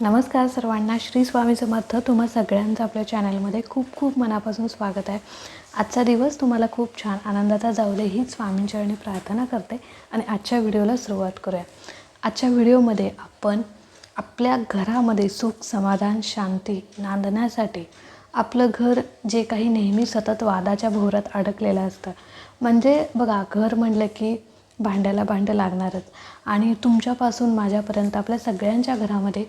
नमस्कार सर्वांना. श्री स्वामी समर्थ. तुम्हा सगळ्यांचं आपल्या चॅनलमध्ये खूप खूप मनापासून स्वागत आहे. आजचा दिवस तुम्हाला खूप छान आनंदाचा जाऊ दे हीच स्वामींचरणी प्रार्थना करते आणि आजच्या व्हिडिओला सुरुवात करूया. आजच्या व्हिडिओमध्ये आपण आपल्या घरामध्ये सुख समाधान शांती नांदण्यासाठी आपलं घर जे काही नेहमी सतत वादाच्या भोवरात अडकलेलं असतं. म्हणजे बघा घर म्हणलं की भांड्याला भांडं लागणारच. आणि तुमच्यापासून माझ्यापर्यंत आपल्या सगळ्यांच्या घरामध्ये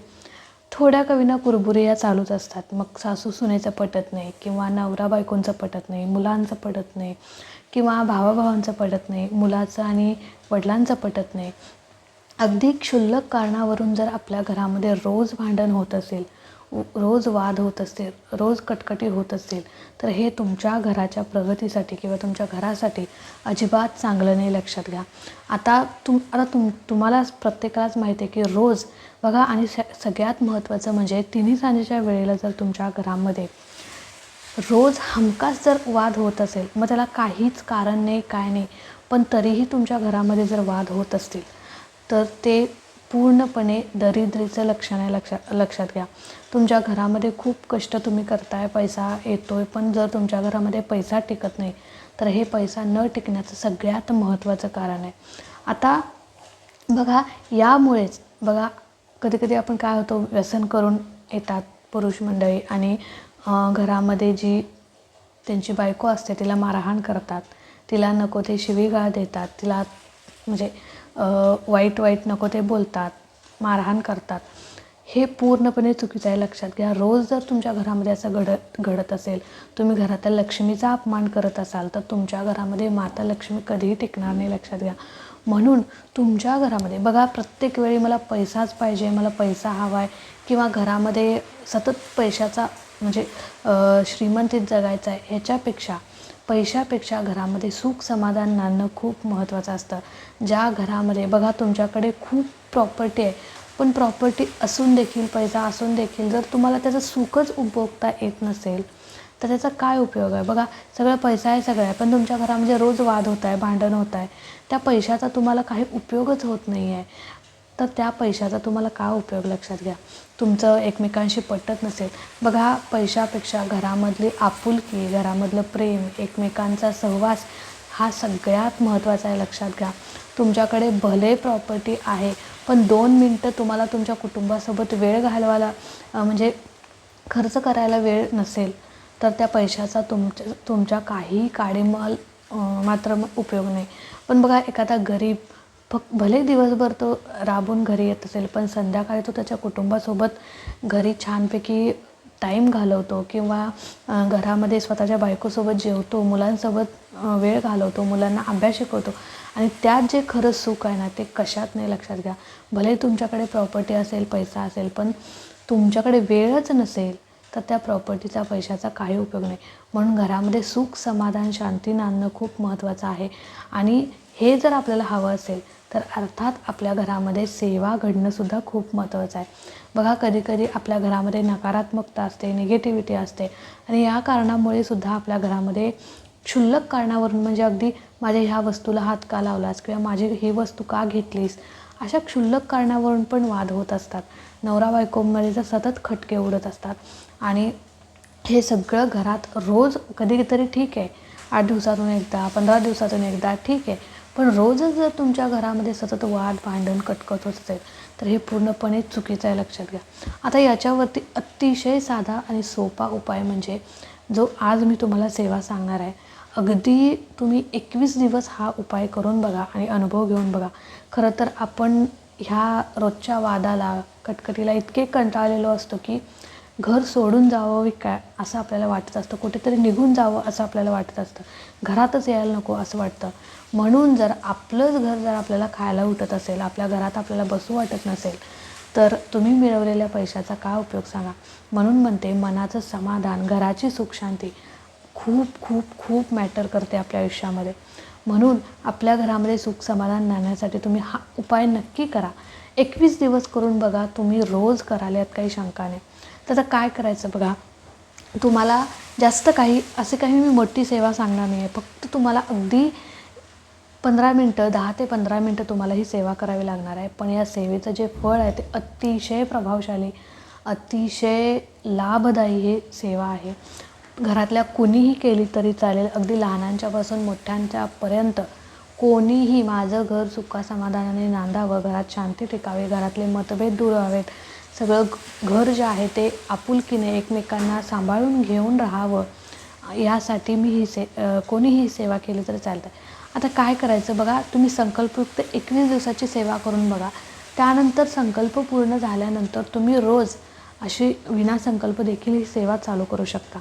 थोड्या कवीना कुरबुरी या चालूच असतात. मग सासू सुनेचं पटत नाही किंवा नवरा बायकोंचं पटत नाही मुलांचं पटत नाही किंवा भावाभावांचं पटत नाही मुलाचं आणि वडिलांचं पटत नाही. अगदी क्षुल्लक कारणावरून जर आपल्या घरामध्ये रोज भांडण होत असेल रोज वाद होत असतील रोज कटकटी होत असतील तर हे तुमच्या घराच्या प्रगतीसाठी किंवा तुमच्या घरासाठी अजिबात चांगलं नाही लक्षात घ्या. आता तुम आता तुम तुम्हाला प्रत्येकालाच माहिती आहे की रोज बघा आणि स सगळ्यात महत्त्वाचं म्हणजे तिन्ही सांजेच्या वेळेला जर तुमच्या घरामध्ये रोज हमखास जर वाद होत असेल मग त्याला काहीच कारण नाही काय नाही पण तरीही तुमच्या घरामध्ये जर वाद होत असतील तर ते पूर्णपणे दरिद्रीचं लक्षण आहे लक्षात लक्षात घ्या. तुमच्या घरामध्ये खूप कष्ट तुम्ही करताय पैसा येतोय पण जर तुमच्या घरामध्ये पैसा टिकत नाही तर हे पैसा न टिकण्याचं सगळ्यात महत्त्वाचं कारण आहे. आता बघा यामुळेच बघा कधी कधी आपण काय होतो व्यसन करून येतात पुरुष मंडळी आणि घरामध्ये जी त्यांची बायको असते तिला मारहाण करतात. तिला नको ते शिवीगाळ देतात. तिला म्हणजे वाईट वाईट नको ते बोलतात मारहाण करतात. हे पूर्णपणे चुकीचं आहे लक्षात घ्या. रोज जर तुमच्या घरामध्ये असं घडत घडत असेल तुम्ही घरातल्या लक्ष्मीचा अपमान करत असाल तर तुमच्या घरामध्ये माता लक्ष्मी कधीही टिकणार नाही लक्षात घ्या. म्हणून तुमच्या घरामध्ये बघा प्रत्येक वेळी मला पैसाच पाहिजे मला पैसा हवा आहे किंवा घरामध्ये सतत पैशाचा म्हणजे श्रीमंतीत जगायचं आहे ह्याच्यापेक्षा पैशापेक्षा घरामध्ये सुख समाधान नाणं खूप महत्त्वाचं असतं. ज्या घरामध्ये बघा तुमच्याकडे खूप प्रॉपर्टी आहे पण प्रॉपर्टी असून देखील पैसा असून देखील जर तुम्हाला त्याचं सुखच उपभोगता येत नसेल तर त्याचा काय उपयोग आहे? बघा सगळं पैसा आहे सगळं आहे पण तुमच्या घरामध्ये रोज वाद होत आहे भांडण होत आहे त्या पैशाचा तुम्हाला काही उपयोगच होत नाही आहे. तर त्या पैशाचा तुम्हाला काय उपयोग? लक्षात घ्या. तुमचं एकमेकांशी पटत नसेल. बघा पैशापेक्षा घरामधली आपुलकी घरामधलं प्रेम एकमेकांचा सहवास हा सगळ्यात महत्त्वाचा आहे. लक्षात घ्या. तुमच्याकडे भले प्रॉपर्टी आहे पण दोन मिनटं तुम्हाला तुमच्या कुटुंबासोबत वेळ घालवायला म्हणजे खर्च करायला वेळ नसेल तर त्या पैशाचा तुमच्या तुमच्या काही काडीमाल मात्र उपयोग नाही. पण बघा एखादा गरीब फक्त भले दिवसभर तो राबून घरी येत असेल पण संध्याकाळी तो त्याच्या कुटुंबासोबत घरी छानपैकी टाईम घालवतो किंवा घरामध्ये स्वतःच्या बायकोसोबत जेवतो मुलांसोबत वेळ घालवतो मुलांना अभ्यास शिकवतो आणि त्यात जे खरं सुख आहे ना ते कशात नाही लक्षात घ्या. भले तुमच्याकडे प्रॉपर्टी असेल पैसा असेल पण तुमच्याकडे वेळच नसेल तर त्या प्रॉपर्टीचा पैशाचा काही उपयोग नाही. म्हणून घरामध्ये सुख समाधान शांती नांदणं खूप महत्त्वाचं आहे. आणि हे जर आपल्याला हवं असेल तर अर्थात आपल्या घरामध्ये सेवा घडणंसुद्धा खूप महत्त्वाचं आहे. बघा कधीकधी आपल्या घरामध्ये नकारात्मकता असते निगेटिव्हिटी असते. आणि या कारणामुळे सुद्धा आपल्या घरामध्ये क्षुल्लक कारणावरून म्हणजे अगदी माझ्या ह्या वस्तूला हात का लावलास? किंवा माझी ही वस्तू का घेतलीस? अशा क्षुल्लक कारणावरून पण वाद होत असतात. नवरा बायकोमध्ये तर सतत खटके उडत असतात. आणि हे सगळं घरात रोज कधीतरी ठीक आहे. आठ दिवसातून एकदा पंधरा दिवसातून एकदा ठीक आहे. पण रोजच जर तुमच्या घरामध्ये सतत वाद भांडण कटकट होत असेल तर हे पूर्णपणे चुकीचं आहे लक्षात घ्या. आता याच्यावरती अतिशय साधा आणि सोपा उपाय म्हणजे जो आज मी तुम्हाला सेवा सांगणार आहे. अगदी तुम्ही एकवीस दिवस हा उपाय करून बघा आणि अनुभव घेऊन बघा. खरं तर आपण ह्या रोजच्या वादाला कटकटीला इतके कंटाळलेलो असतो की घर सोडून जावं काय असं आपल्याला वाटत असतं. कुठेतरी निघून जावं असं आपल्याला वाटत असतं. घरातच यायला नको असं वाटतं. म्हणून जर आपलंच घर जर आपल्याला खायला उठत असेल आपल्या घरात आपल्याला बसू वाटत नसेल तर तुम्ही मिळवलेल्या पैशाचा काय उपयोग सांगा? म्हणून म्हणते मनाचं समाधान घराची सुखशांती खूप खूप खूप मॅटर करते आपल्या आयुष्यामध्ये. म्हणून आपल्या घरामध्ये सुख समाधान आणण्यासाठी तुम्ही हा उपाय नक्की करा. एकवीस दिवस करून बघा तुम्ही रोज कराल यात काही शंका नाही. तर आता काय करायचं बघा तुम्हाला जास्त काही असे काही मी मोठी सेवा सांगणार नाही आहे फक्त तुम्हाला अगदी पंधरा मिनटं दहा ते पंधरा मिनटं तुम्हाला ही सेवा करावी लागणार आहे. पण या सेवेचं जे फळ आहे ते अतिशय प्रभावशाली अतिशय लाभदायी हे सेवा आहे. घरातल्या कुणीही केली तरी चालेल. अगदी लहानांच्यापासून मोठ्यांच्यापर्यंत कोणीही माझं घर सुखा समाधानाने नांदावं घरात शांती टिकावी घरातले मतभेद दूर व्हावेत. सगळं घर जे आहे ते आपुलकीने एकमेकांना सांभाळून घेऊन राहावं. यासाठी मी ही से कोणीही सेवा केली तरी चालतं. आता काय करायचं बघा तुम्ही संकल्पयुक्त एकवीस दिवसाची सेवा करून बघा. त्यानंतर संकल्प पूर्ण झाल्यानंतर तुम्ही रोज अशी विनासंकल्प देखील ही सेवा चालू करू शकता.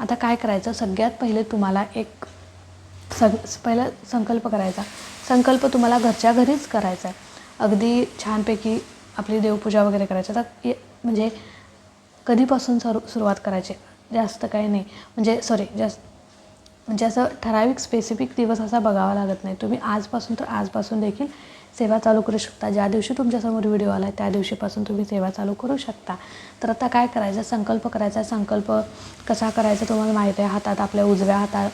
आता काय करायचं? सगळ्यात पहिले तुम्हाला एक सग पहिला संकल्प करायचा. संकल्प तुम्हाला घरच्या घरीच करायचा आहे अगदी छानपैकी आपली देवपूजा वगैरे करायची. आता ये- म्हणजे कधीपासून सुरू सुरुवात करायची? जास्त काही नाही. म्हणजे सॉरी जास्त म्हणजे असं ठराविक स्पेसिफिक दिवस असा बघावा लागत नाही. तुम्ही आजपासून तर आजपासून देखील सेवा चालू करू शकता. ज्या दिवशी तुमच्यासमोर व्हिडिओ आला आहे त्या दिवशीपासून तुम्ही सेवा चालू करू शकता. तर आता काय करायचं? संकल्प करायचा. संकल्प कसा करायचा तुम्हाला माहिती आहे. हातात आपल्या उजव्या हातात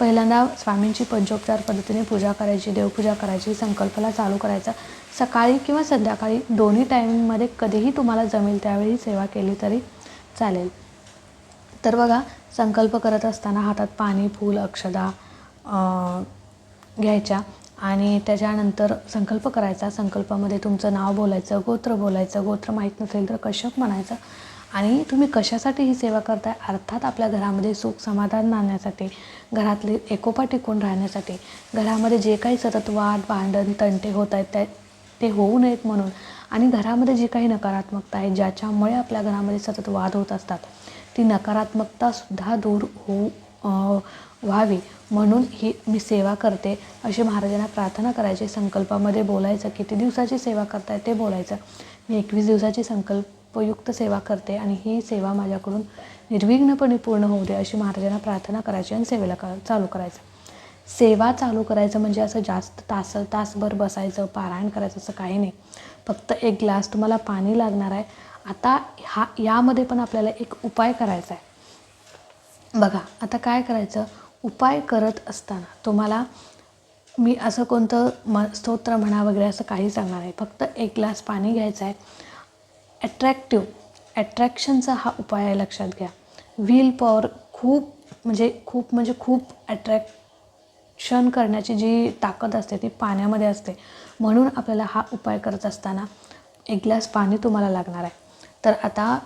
पहिल्यांदा स्वामींची पंचोपचार पद्धतीने पूजा करायची देवपूजा करायची संकल्पाला चालू करायचा. सकाळी किंवा संध्याकाळी दोन्ही टायमिंगमध्ये कधीही तुम्हाला जमेल त्यावेळी सेवा केली तरी चालेल. तर बघा संकल्प करत असताना हातात पाणी फूल अक्षदा घ्यायच्या. आणि त्याच्यानंतर संकल्प करायचा. संकल्पामध्ये तुमचं नाव बोलायचं गोत्र बोलायचं. गोत्र माहीत नसेल तर कश्यप म्हणायचं. आणि तुम्ही कशासाठी ही सेवा करताय? अर्थात आपल्या घरामध्ये सुख समाधान आणण्यासाठी घरातले एकोपा टिकून राहण्यासाठी घरामध्ये जे काही सतत वाद भांडण तंटे होत आहेत त्या ते होऊ नयेत म्हणून. आणि घरामध्ये जी काही नकारात्मकता आहे ज्याच्यामुळे आपल्या घरामध्ये सतत वाद होत असतात ती नकारात्मकतासुद्धा दूर होऊ व्हावी. म्हणून ही मी सेवा करते. अशी महाराजांना प्रार्थना करायची. संकल्पामध्ये बोलायचं किती दिवसाची सेवा करताय ते बोलायचं. मी एकवीस दिवसाची संकल्पयुक्त सेवा करते आणि ही सेवा माझ्याकडून निर्विघ्नपणे पूर्ण होऊ दे अशी महाराजांना प्रार्थना करायची आणि सेवेला क चालू करायचं. सेवा चालू करायचं म्हणजे असं जास्त तास तासभर बसायचं पारायण करायचं असं काही नाही. फक्त एक ग्लास तुम्हाला पाणी लागणार आहे. आता हा यामध्ये पण आपल्याला एक उपाय करायचा आहे. बघा आता काय करायचं? उपाय करत असताना तुम्हाला मी असं कोणतं म स्तोत्र म्हणा वगैरे असं काही सांगणार आहे. फक्त एक ग्लास पाणी घ्यायचं आहे. ॲट्रॅक्टिव्ह ॲट्रॅक्शनचा हा उपाय आहे लक्षात घ्या. व्हील पॉवर खूप म्हणजे खूप म्हणजे खूप ॲट्रॅक्शन करण्याची जी ताकद असते ती पाण्यामध्ये असते. म्हणून आपल्याला हा उपाय करत असताना एक ग्लास पाणी तुम्हाला लागणार आहे. तर आता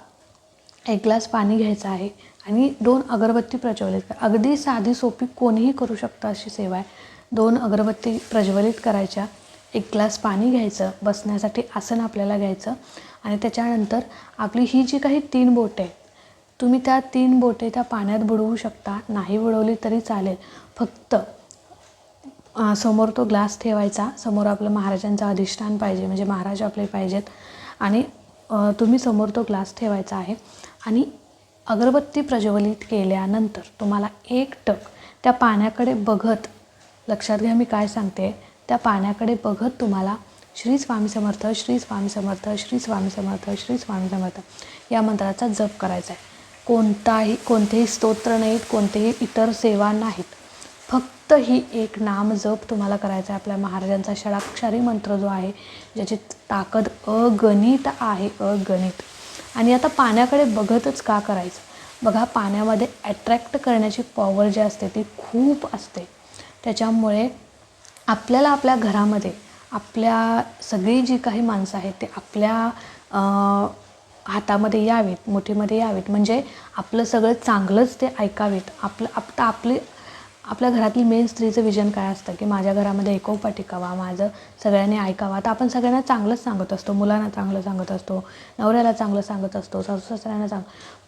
एक ग्लास पाणी घ्यायचं आहे आणि दोन अगरबत्ती प्रज्वलित करा. अगदी साधी सोपी कोणीही करू शकतं अशी सेवा आहे. दोन अगरबत्ती प्रज्वलित करायच्या एक ग्लास पाणी घ्यायचं बसण्यासाठी आसन आपल्याला घ्यायचं आणि त्याच्यानंतर आपली ही जी काही तीन बोटे आहेत तुम्ही त्या तीन बोटे त्या पाण्यात बुडवू शकता. नाही बुडवली तरी चालेल. फक्त समोर तो ग्लास ठेवायचा. समोर आपलं महाराजांचं अधिष्ठान पाहिजे म्हणजे महाराज आपले पाहिजेत. आणि तुम्ही समोर तो ग्लास ठेवायचा आहे. आणि अगरबत्ती प्रज्वलित केल्यानंतर तुम्हाला एक टक त्या पाण्याकडे बघत लक्षात घ्या मी काय सांगते त्या पाण्याकडे बघत तुम्हाला श्री स्वामी समर्थ श्री स्वामी समर्थ श्री स्वामी समर्थ श्री स्वामी समर्थ या मंत्राचा जप करायचा आहे. कोणताही कोणतेही स्तोत्र नाहीत कोणतेही इतर सेवा नाहीत. फक्त ही एक नाम जप तुम्हाला करायचा आहे. आपल्या महाराजांचा षडाक्षरी मंत्र जो आहे ज्याची ताकद अगणित आहे अगणित. आणि आता पाण्याकडे बघतच का करायचं? बघा पाण्यामध्ये अट्रॅक्ट करण्याची पॉवर जी असते ती खूप असते. त्याच्यामुळे आपल्याला आपल्या घरामध्ये आपल्या सगळी जी काही माणसं आहेत ते आपल्या हातामध्ये यावीत मुठीमध्ये यावीत. म्हणजे आपलं सगळं चांगलंच ते ऐकावीत. आपलं आता आपली आपल्या घरातली मेन स्त्रीचं विजन काय असतं? की माझ्या घरामध्ये एकोपा टिकावा माझं सगळ्यांनी ऐकावा. तर आपण सगळ्यांना चांगलंच सांगत असतो. मुलांना चांगलं सांगत असतो. नवऱ्याला चांगलं सांगत असतो. सासू सासऱ्यांना चांग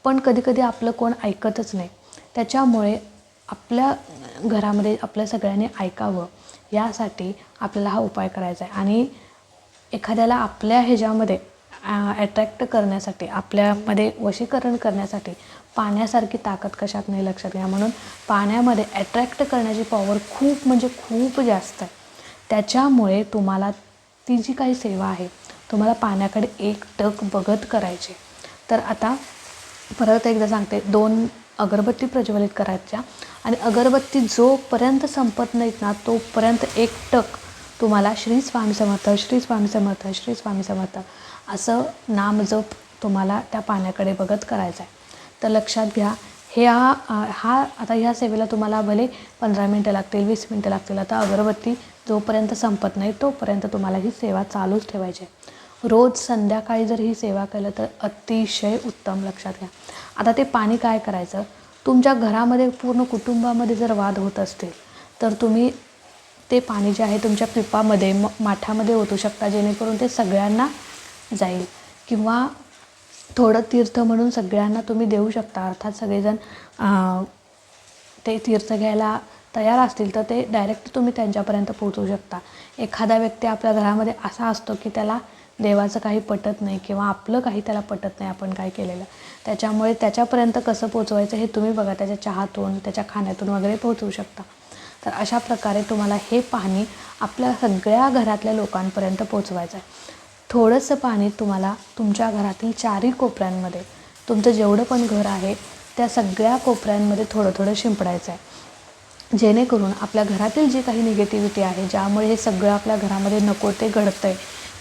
पण कधीकधी आपलं कोण ऐकतच नाही. त्याच्यामुळे आपल्या घरामध्ये आपल्या सगळ्यांनी ऐकावं. यासाठी आपल्याला हा उपाय करायचा आहे. आणि एखाद्याला आपल्या ह्याच्यामध्ये ॲट्रॅक्ट करण्यासाठी आपल्यामध्ये वशीकरण करण्यासाठी पाण्यासारखी ताकद कशात नाही लक्षात घ्या. म्हणून पाण्यामध्ये ॲट्रॅक्ट करण्याची पॉवर खूप म्हणजे खूप जास्त आहे. त्याच्यामुळे तुम्हाला ती जी काही सेवा आहे तुम्हाला पाण्याकडे एक टक बघत करायची तर आता परत एकदा सांगते दोन अगरबत्ती प्रज्वलित करायच्या आणि अगरबत्ती जोपर्यंत संपत नाहीत ना तोपर्यंत एक टक तुम्हाला श्री स्वामी समर्थ श्री स्वामी समर्थ श्री स्वामी समर्थ असं नामजप तुम्हाला त्या पाण्याकडे बघत करायचं आहे. तर लक्षात घ्या हे हा हा आता ह्या सेवेला तुम्हाला भले पंधरा मिनटं लागतील वीस मिनटं लागतील आता अगरबत्ती जोपर्यंत संपत नाही तोपर्यंत तुम्हाला ही सेवा चालूच ठेवायची आहे. रोज संध्याकाळी जर ही सेवा केलं तर अतिशय उत्तम लक्षात घ्या. आता ते पाणी काय करायचं? तुमच्या घरामध्ये पूर्ण कुटुंबामध्ये जर वाद होत असतील तर तुम्ही ते पाणी जे आहे तुमच्या पिपामध्ये म माठामध्ये ओतू शकता जेणेकरून ते सगळ्यांना जाईल. किंवा थोडं तीर्थ म्हणून सगळ्यांना तुम्ही देऊ शकता. अर्थात सगळेजण ते तीर्थ घ्यायला तयार असतील तर ते डायरेक्ट तुम्ही त्यांच्यापर्यंत पोहोचवू शकता. एखादा व्यक्ती आपल्या घरामध्ये असा असतो की त्याला देवाचं काही पटत नाही किंवा आपलं काही त्याला पटत नाही आपण काय केलेलं. त्याच्यामुळे त्याच्यापर्यंत कसं पोचवायचं हे तुम्ही बघा. त्याच्या चहातून त्याच्या खाण्यातून वगैरे पोहोचवू शकता. तर अशा प्रकारे तुम्हाला हे पाणी आपल्या सगळ्या घरातल्या लोकांपर्यंत पोचवायचं आहे. थोडंसं पाणी तुम्हाला तुमच्या घरातील चारही कोपऱ्यांमध्ये तुमचं जेवढं पण घर आहे त्या सगळ्या कोपऱ्यांमध्ये थोडं थोडं शिंपडायचं आहे. जेणेकरून आपल्या घरातील जी काही निगेटिव्हिटी आहे ज्यामुळे हे सगळं आपल्या घरामध्ये नको ते घडतं आहे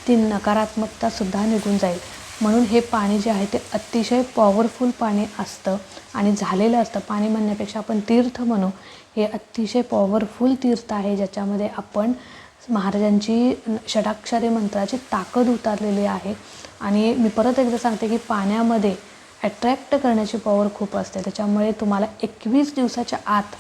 ती नकारात्मकतासुद्धा निघून जाईल. म्हणून हे पाणी जे आहे ते अतिशय पॉवरफुल पाणी असतं आणि झालेलं असतं. पाणी म्हणण्यापेक्षा आपण तीर्थ म्हणू. हे अतिशय पॉवरफुल तीर्थ आहे ज्याच्यामध्ये आपण महाराजांची षडाक्षरी मंत्राची ताकद उतारलेली आहे. आणि मी परत एकदा सांगते की पाण्यामध्ये अट्रॅक्ट करण्याची पॉवर खूप असते. त्याच्यामुळे तुम्हाला एकवीस दिवसाच्या आत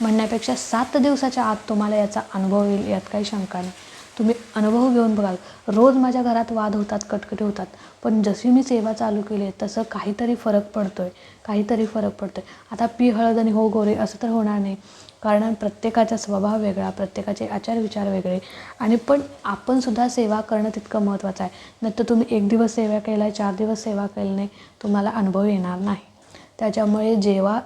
म्हणण्यापेक्षा सात दिवसाच्या आत तुम्हाला याचा अनुभव येईल यात काही शंका नाही. तुम्ही अनुभव घेऊन बघाल. रोज माझ्या घरात वाद होतात कटकटी होतात. पण जशी मी सेवा चालू केली आहे तसं काहीतरी फरक पडतो आहे काहीतरी फरक पडतो आहे आता पी हळद आणि हो गोरे असं तर होणार नाही. कारण प्रत्येकाचा स्वभाव वेगळा प्रत्येकाचे आचार विचार वेगळे. आणि पण आपणसुद्धा सेवा करणं तितकं महत्त्वाचं आहे. नाही तर तुम्ही एक दिवस सेवा केला आहे चार दिवस सेवा केली नाही तुम्हाला अनुभव येणार नाही. त्याच्यामुळे जेव्हा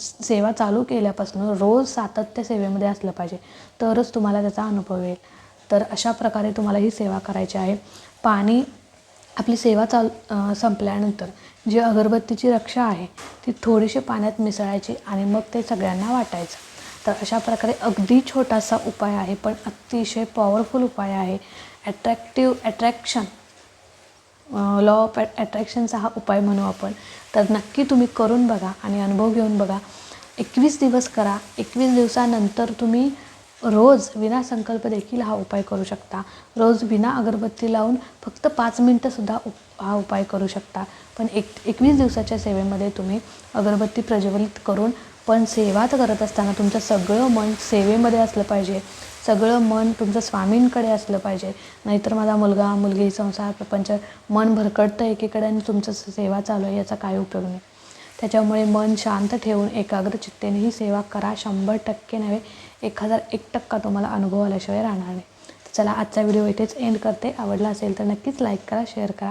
सेवा चालू केल्यापासून रोज सातत्य सेवेमध्ये असलं पाहिजे तरच तुम्हाला त्याचा अनुभव येईल. तर अशा प्रकारे तुम्हाला ही सेवा करायची आहे. पाणी आपली सेवा चाल संपल्यानंतर जी अगरबत्तीची रक्षा आहे ती थोडीशी पाण्यात मिसळायची आणि मग ते सगळ्यांना वाटायचं. तर अशा प्रकारे अगदी छोटासा उपाय आहे पण अतिशय पॉवरफुल उपाय आहे. ॲट्रॅक्टिव्ह ॲट्रॅक्शन लॉ ऑफ ॲट्रॅक्शनचा हा उपाय म्हणू आपण. तर नक्की तुम्ही करून बघा आणि अनुभव घेऊन बघा. एकवीस दिवस करा. एकवीस दिवसानंतर तुम्ही रोज विना संकल्प देखील हा उपाय करू शकता. रोज विना अगरबत्ती लावून फक्त पाच मिनटंसुद्धा उप हा उपाय करू शकता. पण एक एकवीस दिवसाच्या सेवेमध्ये तुम्ही अगरबत्ती प्रज्वलित करून पण सेवा तर करत असताना तुमचं सगळं मन सेवेमध्ये असलं पाहिजे. सगळं मन तुमचं स्वामींकडे असलं पाहिजे. नाहीतर माझा मुलगा मुलगी संसार प्रपंच मन भरकटतं एकीकडे आणि तुमचं सेवा चालू आहे याचा काय उपयोग नाही. त्याच्यामुळे मन शांत ठेवून एकाग्र चित्तेने ही सेवा करा. शंभर टक्के नव्हे एक हजार एक टक्का तुम्हाला अनुभव आल्याशिवाय राहणार नाही. तर चला आजचा व्हिडिओ इथेच एंड करते. आवडला असेल तर नक्कीच लाईक करा शेअर करा.